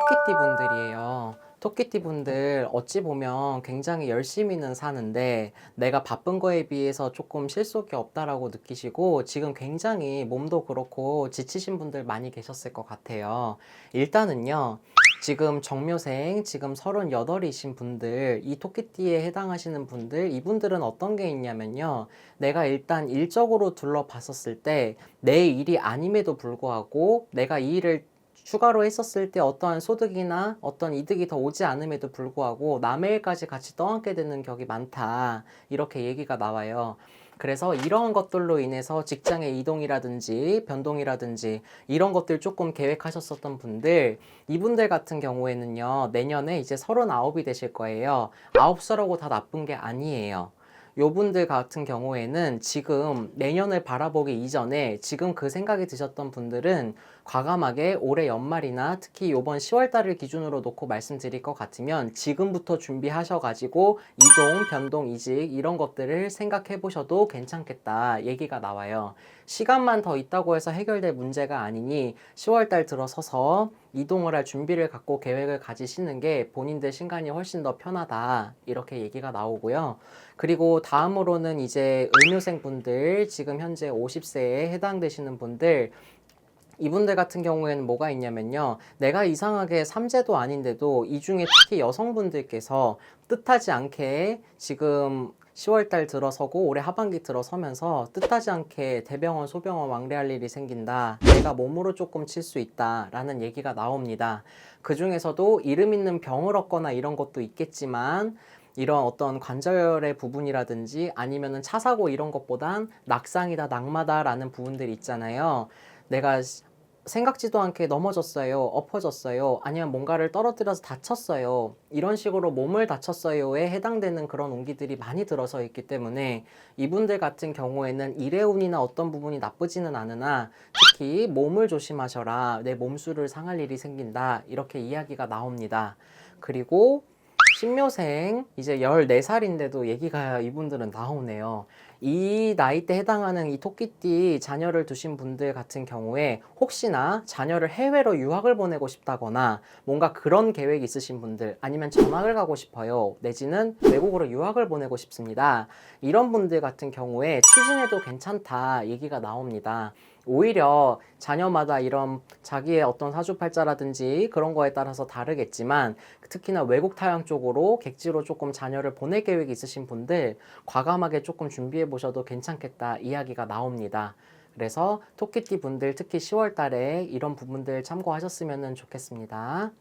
토끼띠 분들이에요. 토끼띠 분들 어찌 보면 굉장히 열심히는 사는데 내가 바쁜 거에 비해서 조금 실속이 없다라고 느끼시고 지금 굉장히 몸도 그렇고 지치신 분들 많이 계셨을 것 같아요. 일단은요. 지금 정묘생 지금 38이신 분들 이 토끼띠에 해당하시는 분들 이분들은 어떤 게 있냐면요. 내가 일단 일적으로 둘러봤었을 때 내 일이 아님에도 불구하고 내가 이 일을 추가로 했었을 때 어떠한 소득이나 어떤 이득이 더 오지 않음에도 불구하고 남의 일까지 같이 떠안게 되는 격이 많다. 이렇게 얘기가 나와요. 그래서 이런 것들로 인해서 직장의 이동이라든지 변동이라든지 이런 것들 조금 계획하셨었던 분들, 이분들 같은 경우에는요, 내년에 이제 39이 되실 거예요. 아홉 수라고 다 나쁜 게 아니에요. 요분들 같은 경우에는 지금 내년을 바라보기 이전에 지금 그 생각이 드셨던 분들은 과감하게 올해 연말이나 특히 요번 10월 달을 기준으로 놓고 말씀드릴 것 같으면 지금부터 준비하셔가지고 이동, 변동, 이직 이런 것들을 생각해 보셔도 괜찮겠다 얘기가 나와요. 시간만 더 있다고 해서 해결될 문제가 아니니 10월 달 들어서서 이동을 할 준비를 갖고 계획을 가지시는 게 본인들 신간이 훨씬 더 편하다 이렇게 얘기가 나오고요. 그리고 다음으로는 이제 을묘생 분들 지금 현재 50세에 해당되시는 분들 이분들 같은 경우에는 뭐가 있냐면요. 내가 이상하게 삼재도 아닌데도 이 중에 특히 여성분들께서 뜻하지 않게 지금 10월달 들어서고 올해 하반기 들어서면서 뜻하지 않게 대병원, 소병원 왕래할 일이 생긴다. 내가 몸으로 조금 칠 수 있다라는 얘기가 나옵니다. 그 중에서도 이름 있는 병을 얻거나 이런 것도 있겠지만 이런 어떤 관절의 부분이라든지 아니면은 차 사고 이런 것보단 낙상이다, 낙마다라는 부분들이 있잖아요. 내가 생각지도 않게 넘어졌어요, 엎어졌어요, 아니면 뭔가를 떨어뜨려서 다쳤어요. 이런 식으로 몸을 다쳤어요에 해당되는 그런 온기들이 많이 들어서 있기 때문에 이분들 같은 경우에는 일의 운이나 어떤 부분이 나쁘지는 않으나 특히 몸을 조심하셔라. 내 몸수를 상할 일이 생긴다. 이렇게 이야기가 나옵니다. 그리고 신묘생 이제 14살인데도 얘기가 이분들은 나오네요. 이 나이 때 해당하는 이 토끼띠 자녀를 두신 분들 같은 경우에 혹시나 자녀를 해외로 유학을 보내고 싶다거나 뭔가 그런 계획이 있으신 분들 아니면 전학을 가고 싶어요. 내지는 외국으로 유학을 보내고 싶습니다. 이런 분들 같은 경우에 추진해도 괜찮다 얘기가 나옵니다. 오히려 자녀마다 이런 자기의 어떤 사주팔자라든지 그런 거에 따라서 다르겠지만 특히나 외국 타향 쪽으로 객지로 조금 자녀를 보낼 계획이 있으신 분들 과감하게 조금 준비해 보셔도 괜찮겠다 이야기가 나옵니다. 그래서 토끼띠 분들 특히 10월 달에 이런 부분들 참고하셨으면 좋겠습니다.